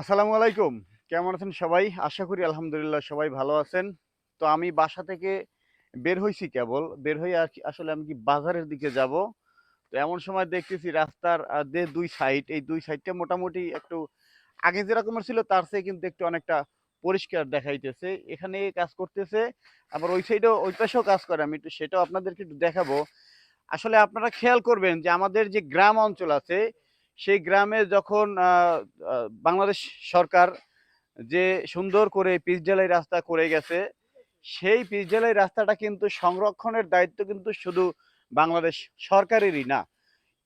আসসালামু আলাইকুম। কেমন আছেন সবাই? আশা করি আলহামদুলিল্লাহ সবাই ভালো আছেন। তো আমি বাসা থেকে বের হইছি কেবল। বের হয়ে আসলে আমি কি বাজারের দিকে যাব? তো এমন সময় দেখতেছি রাস্তার যে দুই সাইড এই দুই সাইডটা মোটামুটি একটু আগে যেরকমের ছিল, তার চেয়ে কিন্তু একটু অনেকটা পরিষ্কার দেখাইতেছে। এখানে কাজ করতেছে, আবার ওই সাইডেও ওই পাশেও কাজ করে। আমি একটু সেটাও আপনাদেরকে একটু দেখাবো। আসলে আপনারা খেয়াল করবেন যে আমাদের যে গ্রাম অঞ্চল আছে সেই গ্রামে যখন বাংলাদেশ সরকার যে সুন্দর করে পিচ ঢালাই রাস্তা করে গেছে, সেই পিচ ঢালাই রাস্তাটা কিন্তু সংরক্ষণের দায়িত্ব কিন্তু শুধু বাংলাদেশ সরকারেরই না।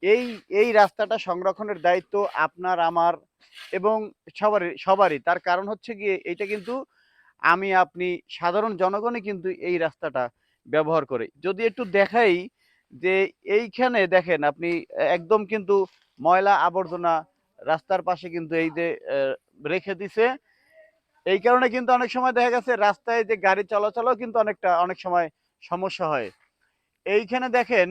এই এই রাস্তাটা সংরক্ষণের দায়িত্ব আপনার, আমার এবং সবারই সবারই। তার কারণ হচ্ছে গিয়ে এটা কিন্তু আমি, আপনি সাধারণ জনগণই কিন্তু এই রাস্তাটা ব্যবহার করে। যদি একটু দেখাই যে এইখানে দেখেন আপনি, একদম কিন্তু ময়লা আবর্জনা রাস্তার পাশে কিন্তু এই যে রেখে দিছে। এই কারণে কিন্তু অনেক সময় দেখা গেছে রাস্তায় যে গাড়ি চলাচলও কিন্তু অনেকটা, অনেক সময় সমস্যা হয়। এইখানে দেখেন,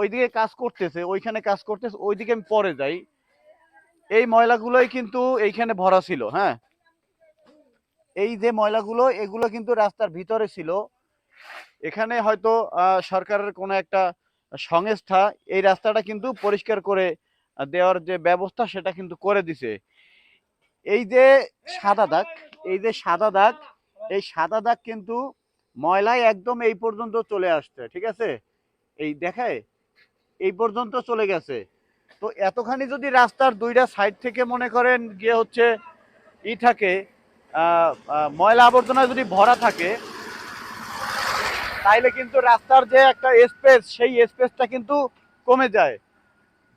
ওইদিকে কাজ করতেছে, ওইখানে কাজ করতেছে, ওইদিকে আমি পরে যাই। এই ময়লাগুলোই কিন্তু এইখানে ভরা ছিল হ্যাঁ? এই যে ময়লাগুলো, এগুলো কিন্তু রাস্তার ভিতরে ছিল। এখানে হয়তো সরকারের কোনো একটা সংস্থা এই রাস্তাটা কিন্তু পরিষ্কার করে দেওয়ার যে ব্যবস্থা সেটা কিন্তু করে দিছে। এই যে সাদা দাগ, এই যে সাদা দাগ, এই সাদা দাগ কিন্তু ময়লায় একদম এই পর্যন্ত চলে আসছে, ঠিক আছে? এই দেখায়? এই পর্যন্ত চলে গেছে। তো এতখানি যদি রাস্তার দুইটা সাইড থেকে মনে করেন গিয়ে হচ্ছে ই থাকে ময়লা আবর্জনা যদি ভরা থাকে তাইলে কিন্তু রাস্তার যে একটা স্পেস সেই স্পেসটা কিন্তু কমে যায়।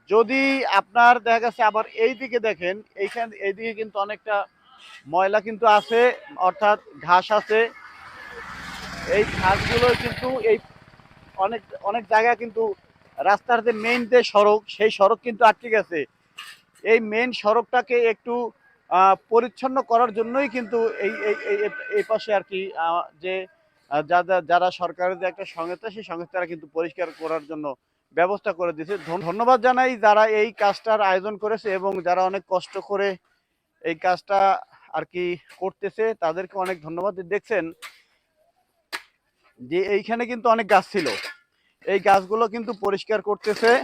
যদি আপনার দেখা গেছে আবার এই দিকে দেখেন, এইখান, এইদিকে কিন্তু অনেকটা ময়লা কিন্তু আছে, অর্থাৎ ঘাস আছে। এই ঘাসগুলো কিন্তু এই অনেক অনেক জায়গা কিন্তু রাস্তার যে মেইন যে সড়ক, সেই সড়ক কিন্তু আটকে গেছে। এই মেইন সড়কটাকে একটু পরিচ্ছন্ন করার জন্যই কিন্তু এই এই পাশে আর কি যে যারা যারা সরকারের যে একটা সংস্থা, সেই সংস্থারা কিন্তু পরিষ্কার করার জন্য ব্যবস্থা করে দিয়েছে। ধন- ধন্যবাদ জানাই যারা এই কাজটার আয়োজন করেছে এবং যারা অনেক কষ্ট করে এই কাজটা আর কি করতেছে, তাদেরকে অনেক ধন্যবাদ। দেখছেন যে এইখানে কিন্তু অনেক গাছ ছিল। এই গাছগুলো কিন্তু পরিষ্কার করতেছে।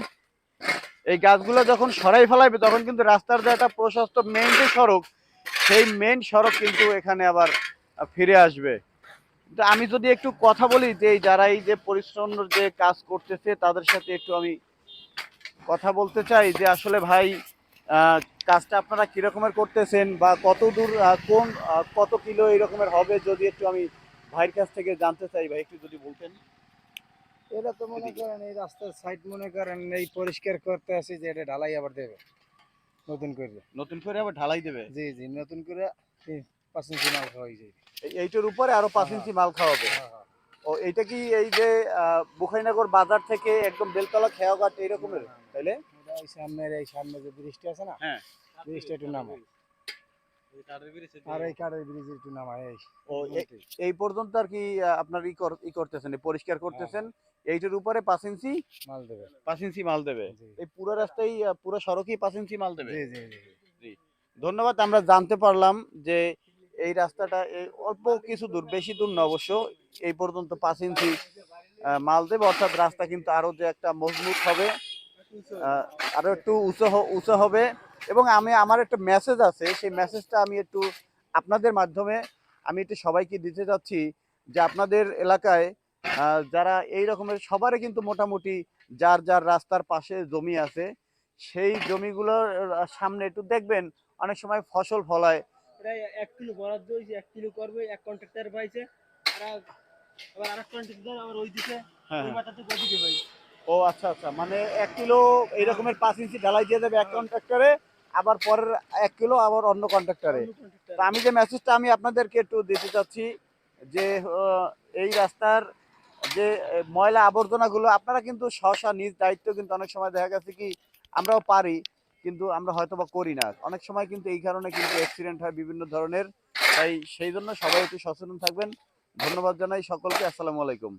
এই গাছগুলো যখন সরাই ফেলাইবে তখন কিন্তু রাস্তার যে একটা প্রশস্ত মেইন যে সড়ক, সেই মেইন সড়ক কিন্তু এখানে আবার ফিরে আসবে। আমি যদি একটু কথা বলি যে যারা এই যে পরিশ্রম যে কাজ করতেছে তাদের সাথে একটু আমি কথা বলতে চাই যে আসলে ভাই কাজটা আপনারা কি রকমের করতেছেন বা কত দূর কোন কত কিলো এই রকমের হবে যদি একটু আমি ভাইয়ের কাছ থেকে জানতে চাই ভাই একটু যদি বলতেন। এটা তো মনে করেন এই রাস্তার সাইড মনে করেন এই পরিষ্কার করতে আসি যে এটা ঢালাই আবার দেবে নতুন করে। নতুন করে আবার ঢালাই দেবে? জি জি নতুন করে পাঁচ ইঞ্চি মাল খাওয়াই যায়। এই- এইটার উপরে আরও পাঁচ ইঞ্চি মাল খাওয়াবে? হ্যাঁ, হ্যাঁ। ও এইটা কি এই যে বুখাইনগর বাজার থেকে একদম বেলতলা খেয়াঘাট এই রকমের তাইলে? এই সামনের এই সামনে যে ব্রিজটা আছে না? হ্যাঁ। ব্রিজটা একটু নামায় আর এই কাঠের ব্রিজ একটু নামায় ও এই পর্যন্ত আর কি আপনার ই করতেছেন পরিষ্কার করতেছেন এইটার উপরে পাঁচ ইঞ্চি? মাল দেবে। পাঁচ ইঞ্চি মাল দেবে? এই পুরো রাস্তায় পুরো সড়কই পাঁচ ইঞ্চি মাল দেবে? জি জি। জি। ধন্যবাদ আমরা জানতে পারলাম যে এই রাস্তাটা এই অল্প কিছু দূর, বেশি দূর না অবশ্য, এই পর্যন্ত পাঁচ ইঞ্চি মাল দেবে, অর্থাৎ রাস্তা কিন্তু আরও যে একটা মজবুত হবে আরও একটু উঁচু উঁচু হবে। এবং আমি, আমার একটা মেসেজ আছে, সেই মেসেজটা আমি একটু আপনাদের মাধ্যমে, আমি একটু সবাইকে দিতে চাচ্ছি যে আপনাদের এলাকায় যারা এই রকমের, সবারই কিন্তু মোটামুটি যার যার রাস্তার পাশে জমি আছে, সেই জমিগুলোর সামনে একটু দেখবেন, অনেক সময় ফসল ফলায় প্রায় এক কিলো বরাদ্দ হয়েছে এক কিলো করবে এক কন্ট্রাক্টর পাইছে আর এক- আবার আরেক কন্ট্রাক্টর আবার ওই দিকে হ্যাঁ ওই মাথা থেকে ওদিকে পাই। ও আচ্ছা আচ্ছা মানে এক কিলো এই রকমের পাঁচ ইঞ্চি ঢালাই দিয়ে দেবে এক কন্ট্রাক্টরে আবার পরের এক কিলো আবার অন্য কন্ট্রাক্টরে তো আমি যে মেসেজটা আমি আপনাদেরকে একটু দিতে চাচ্ছি যে এই রাস্তার যে ময়লা আবর্জনাগুলো আপনারা কিন্তু স্ব নিজ দায়িত্ব কিন্তু অনেক সময় দেখা গেছে কি আমরাও পারি কিন্তু আমরা হয়তো বা করি না। অনেক সময় কিন্তু এই কারণে কিন্তু অ্যাক্সিডেন্ট হয় বিভিন্ন ধরনের। তাই সেই জন্য সবাই একটু সচেতন থাকবেন। ধন্যবাদ জানাই সকলকে। আসসালামু আলাইকুম।